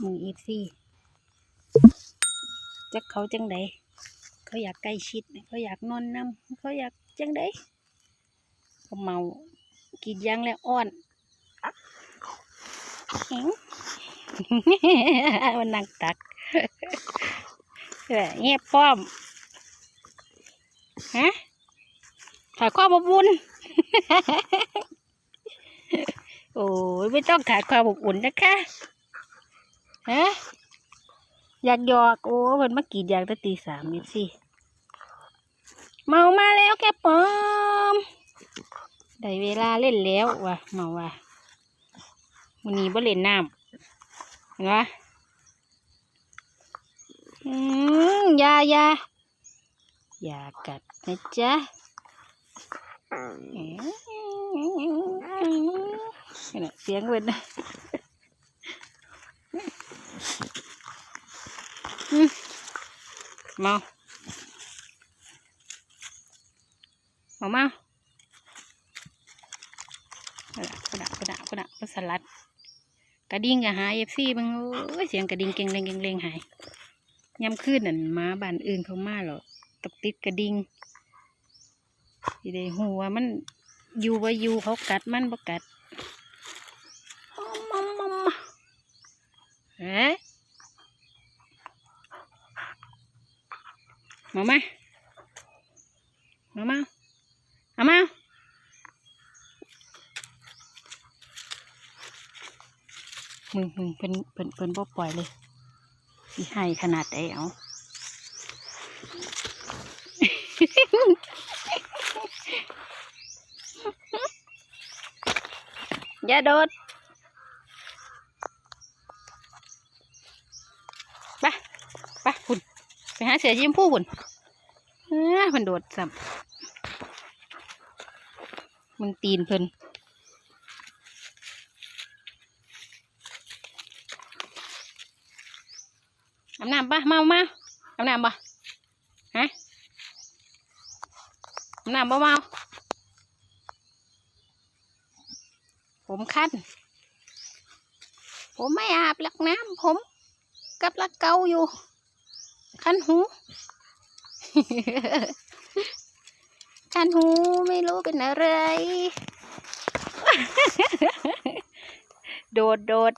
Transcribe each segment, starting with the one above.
มึงเอีซี่จักเขาจังใดเขาอยากใกล้ชิด เขาอยากนอนน้ำเขาอยากจังใดเขาเมากรีดยางแล้วอ้อนแข็งมันนั่งตักแบบเงียบป้อมฮะขาดความอบอุ่น โอ้ยไม่ต้องขาดความอบอุ่นนะคะ ฮะอยากหยอกโอ้มันมากรีดยางตั้งตีสามนี่สิเมามาแล้วแกปอมได้เวลาเล่นแล้ววะเมาว่ะวันนี้บ่เล่นน้ำเห็นปะอืมยายาอย่ากัดนะจ๊ะนี่นะเสียงเว้นนะอืม เมาเมาเมากระดาษกระดาษกระดาษกระดาษก็สลัด กระดิ่งก็หายเอฟซีบางโอ้ยเสียงกระดิ่งเก่งเลงเก่งเลงหายย้ำขึ้นนั่นหมาบ้านอื่นเขามาหรอตกติดกระดิ่งสิได้หูว่ามันอยู่ว่าอยู่เขากัดมันบ่กัดมอมมอมมอมเอ๊ะ มามามามาเอามามึงมึงเพิ่นเพิ่นเพิ่นบ่ปล่อยเลยสิให้ขนาดไหนเอาอย่าโดดไปไปคุณ หาเสือยิ้มผู้คุณเออเพิ่นโดดซ้ำมึงตีนเพิ่นอาบน้ำปะมามาอาบน้ำปะฮะอาบน้ำปะเมาผมคันผมไม่อาบหลักน้ำผมกับลักเกาอยู่ คันหู คันหูไม่รู้เป็นอะไร โดดโดด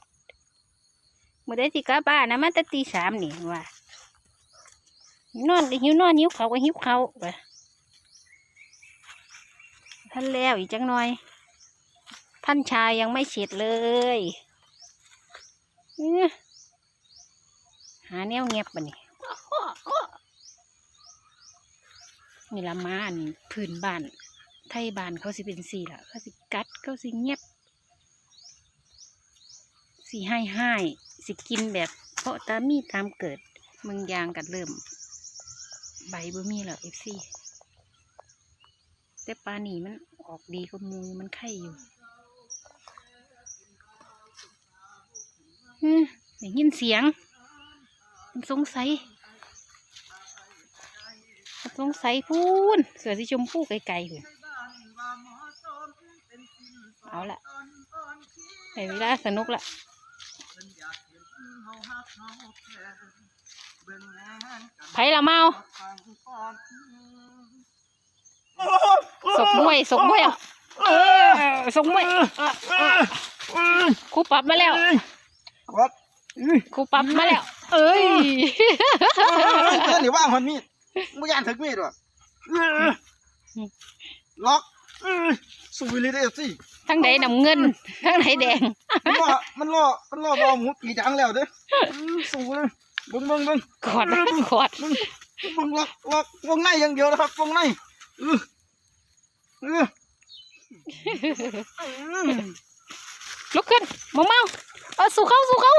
มื่อได้สิกลับบ้านนะมันแตตีสามนี่ว่านอนก็หิวนอนหิวเขาก็หิวเขาวว่ะท่านแล้วอีกจังหน่อย ท่านชายยังไม่เสร็จเลยหาแนวเงียบปะนี่ นี่ละมาอันพื้นบ้าน ไทยบ้านเขาสิเป็นสี่ละเขาสิกัดเขาสิเงียบสิให้ให้สิกินแบบเพราะตามมีตามเกิดเมืองยางกันเริ่ม ใบบ่มีแล้วเอฟซีแต่ปลาหนีมันออกดีก็มูมันไข่อยู่อืมได้ยินเสียงมันสงสัย สงสัยพูนเสือสีชมพูไกลๆหุ่นเอาละในเวลาสนุกละไผละเมาสกมวยสกมวยอะเออสกมวยครูปรับมาแล้ววัดครูปรับมาแล้ว เอ้ยเจ้าหรือว่างคนมีด ไม่ยานถึกมีดว่ะล็อกสู้เลยได้สิทั้งใดน้ำเงิน ทั้งใดแดง มันล่อมันล่อมันล่อบอหมูกี่จังแล้วเด้อสู้เลยบึ้งบึ้งบึ้งกอดกอดบึ้งบึ้งล็อกล็อกวงในอย่างเดียวนะครับวงในเออเออลุกขึ้นมาเมา เอาสู้เขาสู้เขา